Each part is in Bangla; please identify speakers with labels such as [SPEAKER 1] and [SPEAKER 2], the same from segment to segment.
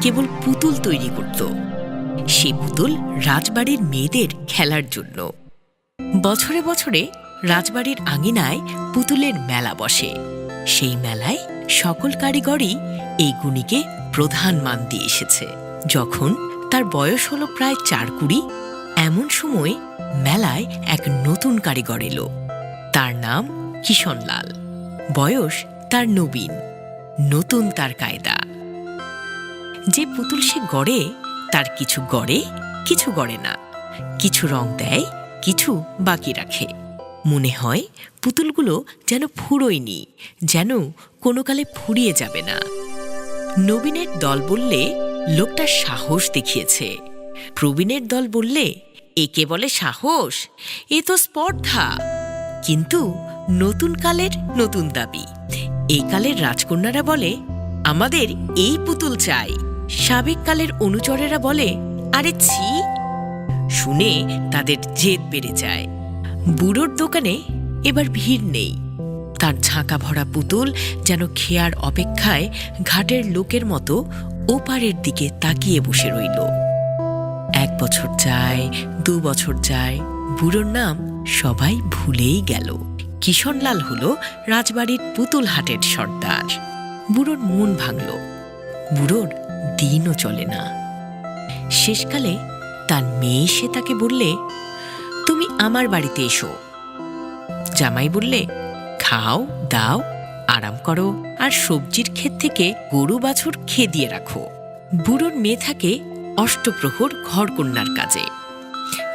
[SPEAKER 1] কেবল পুতুল তৈরি করত। সে পুতুল রাজবাড়ির মেয়েদের খেলার জন্য। বছরে বছরে রাজবাড়ির আঙিনায় পুতুলের মেলা বসে। সেই মেলায় সকল কারিগরই এই গুণীকে প্রধান মান দিয়ে এসেছে। যখন তার বয়স হলো প্রায় চার কুড়ি, এমন সময় মেলায় এক নতুন কারিগর এলো। তার নাম কিশনলাল বয়স তার নবীন। নতুন তার কায়দা। যে পুতুল সে গড়ে, তার কিছু গড়ে কিছু গড়ে না। কিছু রং দেয়, কিছু বাকি রাখে। মনে হয় পুতুলগুলো যেন ফুরোয়নি, যেন কোনো কালে ফুরিয়ে যাবে না। নবীনের দল বললে লোকটা সাহস দেখিয়েছে। প্রবীণের দল বললে, একে বলে সাহস, এ তো স্পর্ধা। কিন্তু নতুন কালের নতুন দাবি। এই কালের রাজকন্যারা বলে, আমাদের এই পুতুল চাই। সাবেক কালের অনুচরেরা বলে, আরে ছি। শুনে তাদের জেদ বেড়ে যায়। বুড়োর দোকানে এবার ভিড় নেই। তার ঝাঁকা ভরা পুতুল যেন খেয়ার অপেক্ষায় ঘাটের লোকের মতো ওপারের দিকে তাকিয়ে বসে রইল। এক বছর যায়, দু বছর যায়, বুড়োর নাম সবাই ভুলেই গেল। কিশনলাল হল রাজবাড়ির পুতুল হাটের সর্দার। বুড়োর মন ভাঙল। বুড়োর দিনও চলে না। শেষকালে তার মেয়ে সে তাকে বললে, তুমি আমার বাড়িতে এসো। জামাই বললে, খাও, দাও, আরাম করো, আর সবজির ক্ষেত থেকে গরু, বাছুর খেয়ে দিয়ে রাখো। বুড়োর মেয়ে থাকে অষ্টপ্রহর ঘরকন্যার কাজে।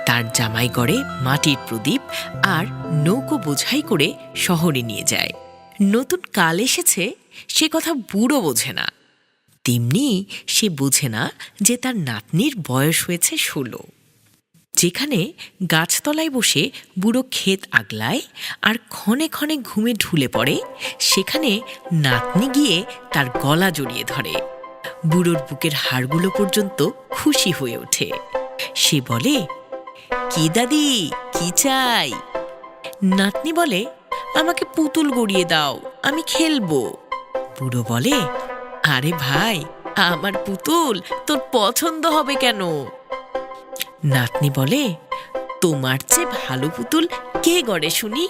[SPEAKER 1] তার জামাই গড়ে মাটির প্রদীপ আর নৌকো বোঝাই করে শহরে নিয়ে যায়। নতুন কাল এসেছে, সে কথা বুড়ো বোঝে না। তেমনি সে বোঝে না যে তার নাতনির বয়স হয়েছে ষোলো। যেখানে গাছতলায় বসে বুড়ো ক্ষেত আগলায় আর ক্ষণে ক্ষণে ঘুমে ঢুলে পড়ে, সেখানে নাতনি গিয়ে তার গলা জড়িয়ে ধরে। বুড়োর বুকের হাড়গুলো পর্যন্ত খুশি হয়ে ওঠে। সে বলে, কি দাদি, কি চাই? নাতনি বলে, আমাকে পুতুল গড়িয়ে দাও, আমি খেলব। বুড়ো বলে আরে ভাই, আমার পুতুল, তোর পছন্দ হবে কেন? নাতনি বলে, তোমার চেয়ে ভালো পুতুল কে গড়ে শুনি?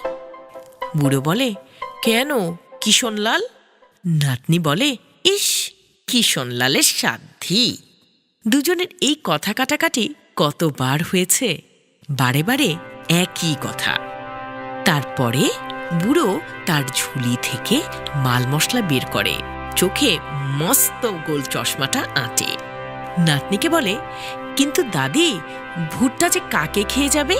[SPEAKER 1] বুড়ো বলে, কেন, কিশনলাল? নাতনি বলে, ইস, কিশনলালের সাধ্যি। দুজনের এই কথা কাটাকাটি কতবার হয়েছে? বারে বারে একই কথা। তারপরে বুড়ো তার ঝুলি থেকে মাল মশলা বের করে। চোখে মস্ত গোল চশমাটা আঁটে। নাতনিকে বলে, কিন্তু দাদি, ভুট্টা যে কাকে খেয়ে যাবে?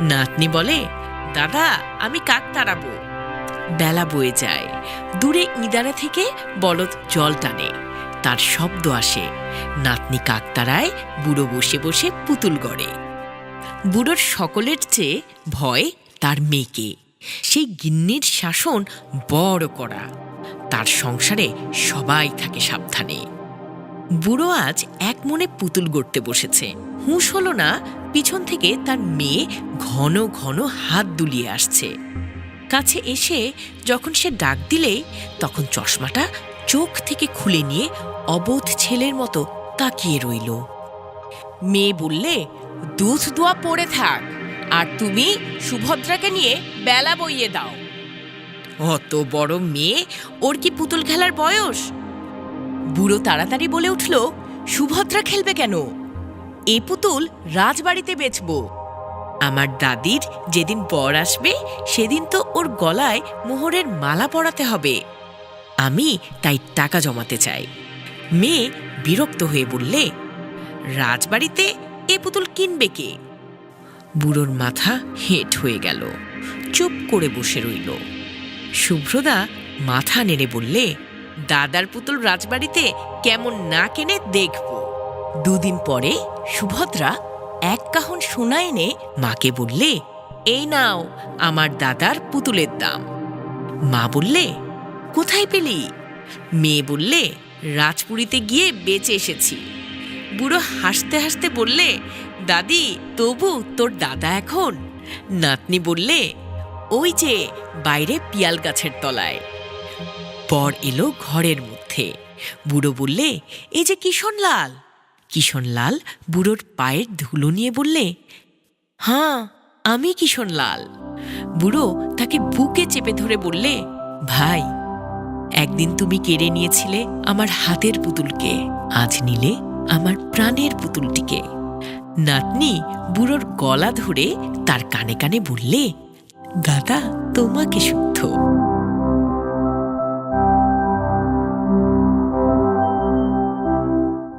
[SPEAKER 1] নাতনি বলে, দাদা, আমি কাক তাড়াবো। বেলা বয়ে যায়। দূরে ইদারা থেকে বলদ জল টানে। তার শব্দ আসে। নাতনি কাক তাড়ায়, বুড়ো বসে বসে পুতুল গড়ে। বুড়োর সকলের চেয়ে ভয় তার মেয়েকে। সেই গিন্নির শাসন বড় করা তার সংসারে সবাই থাকে সাবধানে। বুড়ো আজ এক মনে পুতুল গড়তে বসেছে। হুঁশ হলো না, পিছন থেকে তার মেয়ে ঘন ঘন হাত দুলিয়ে আসছে। কাছে এসে যখন সে ডাক দিলে, তখন চশমাটা চোখ থেকে খুলে নিয়ে অবোধ ছেলের মতো তাকিয়ে রইল। মেয়ে বললে, দুধ দোয়া পড়ে থাক, আর তুমি সুভদ্রাকে নিয়ে বেলা বইয়ে দাও। অত বড় মেয়ে? ওর কি পুতুল খেলার বয়স? বুড়ো তাড়াতাড়ি বলে উঠল, সুভদ্রা খেলবে কেন? এ পুতুল রাজবাড়িতে বেচব। আমার দাদির যেদিন বর আসবে, সেদিন তো ওর গলায় মোহরের মালা পরাতে হবে। আমি তাই টাকা জমাতে চাই। মেয়ে বিরক্ত হয়ে বললে, রাজবাড়িতে এ পুতুল কিনবে কে? বুড়োর মাথা হেঁট হয়ে গেল, চুপ করে বসে রইল। শুভ্রদা মাথা নেড়ে বললে, দাদার পুতুল রাজবাড়িতে কেমন না কেনে দেখব। দুদিন পরে সুভদ্রা এক কাহন সোনা এনে মাকে বললে, এই নাও আমার দাদার পুতুলের দাম। মা বললে, কোথায় পেলি? মেয়ে বললে, রাজপুরীতে গিয়ে বেঁচে এসেছি। বুড়ো হাসতে হাসতে বললে, দাদি, তবু তোর দাদা এখন? নাতনি বললে ওই যে বাইরে পিয়াল গাছের তলায়। পর এলো ঘরের মধ্যে। বুড়ো বললে এই যে কিশনলাল কিশনলাল বুড়োর পায়ের ধুলো নিয়ে বললে হাঁ আমি কিশনলাল বুড়ো তাকে বুকে চেপে ধরে বললে, ভাই, একদিন তুমি কেড়ে নিয়েছিলে আমার হাতের পুতুলকে। আজ নিলে আমার প্রাণের পুতুলটিকে। নাতনি বুড়োর গলা ধরে তার কানে কানে বললে দাদা তোমাকে শুদ্ধ।